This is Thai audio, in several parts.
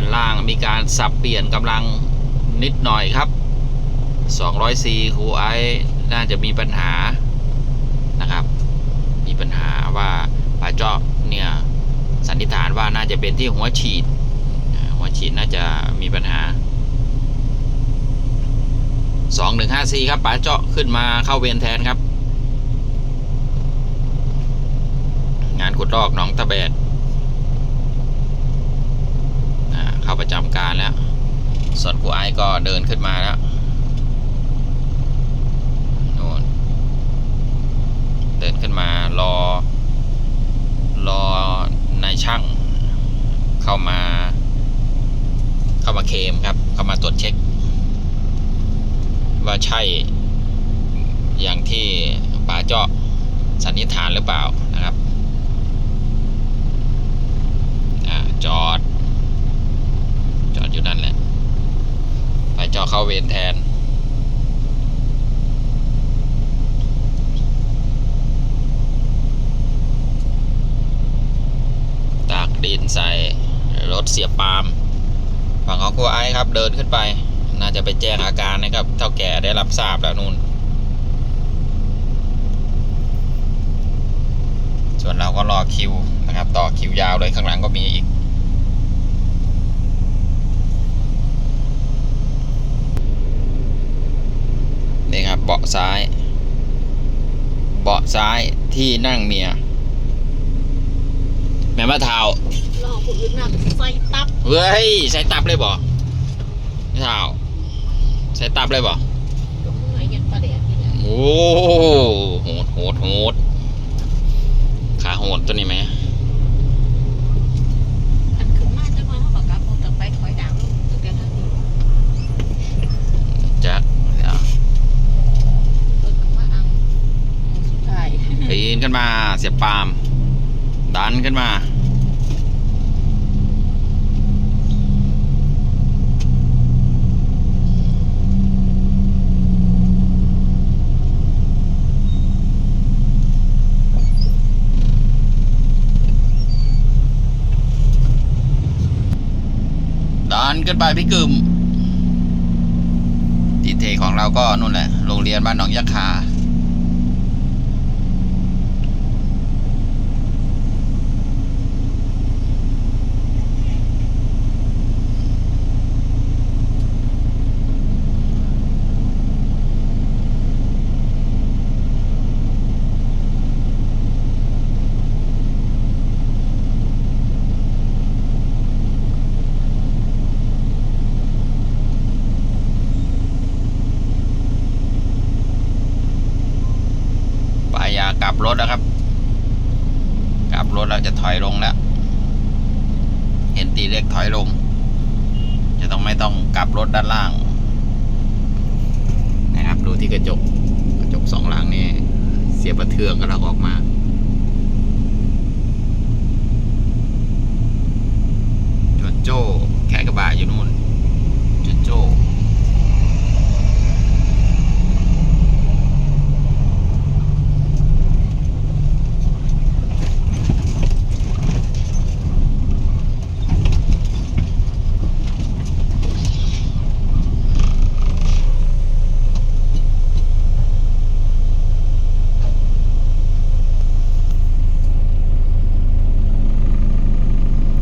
านล่างมีการสับเปลี่ยนกำลังนิดหน่อยครับ 200C คูไอน่าจะมีปัญหานะครับ มีปัญหาว่าปลาเจาะเนี่ยสันนิษฐานว่าน่าจะเป็นที่หัวฉีด หัวฉีดน่าจะมีปัญหา 2154ครับป๋าเจาะขึ้นมาเข้าเวรแทนครับ งานขุดลอกหนองตะแบดอ่าเข้าประจำ การแล้ว ส่วนครูไอก็เดินขึ้นมาแล้วนู่นเดินขึ้นมารอ รอนายช่าง เข้ามา เข้ามาเคมครับ เข้ามาตรวจเช็ค ว่าใช่อย่างที่ป๋าเจาะสันนิษฐานหรือเปล่าจอด จอดอยู่นั่นแหละป๋าเจาะเข้าเวรแทน ตากดินใส่รถเสียปามฝั่งของครูไอซ์ครับเดินขึ้นไป น่าจะไปแจ้งอาการนะครับเท่าแก่ได้รับทราบแล้วนู่น ส่วนเราก็รอคิวนะครับ ต่อคิวยาวเลยข้างหลังก็มีอีก นี่ครับเบาะซ้าย เบาะซ้ายที่นั่งเมียแม่มะเทา รอผู้อื่นนั่งใส่ตับเฮ้ยใส่ตับเลยบ่แม่เทาใส่ตับเลยบ่ตรงไหนยังประเดี๋ยวนี่แหละโอ้โหดโหดโหดขาโหดตัวนี้ไหมอันขึ้นมาจังว่าเขาบอกกับผมต้องไปถอยดาวลงตั้งแต่ท่านนี้จะเดี๋ยวเปิดคำว่าอังสุดท้ายปีนขึ้นมาเสียบปาล์มดันขึ้นมา มันขึ้นไปพี่กึมดีเทของเราก็นู่นแหละ โรงเรียนบ้านหนองยะคา ถแล้วครับ กลับรถแล้วจะถอยลงแล้ว เห็นตีเลขถอยลง จะต้องไม่ต้องกลับรถด้านล่าง นะครับ ดูที่กระจก กระจกสองหลังนี่เสียบประเทืองกำลังออกมาจดโจ้แขกกระบะอยู่นู่นจดโจ้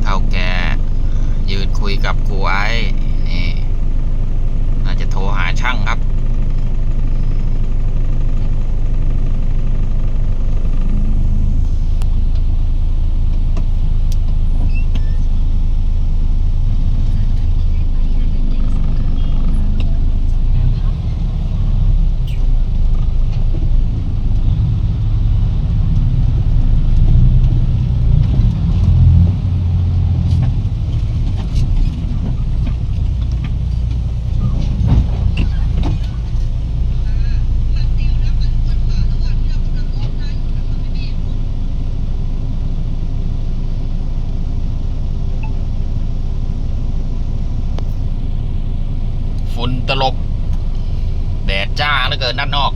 เท่าแกยืนคุยกับครูไอ้นี่น่าจะโทรหาช่างครับ ฝุ่น ตลบ แดดจ้าเหลือเกินด้านนอก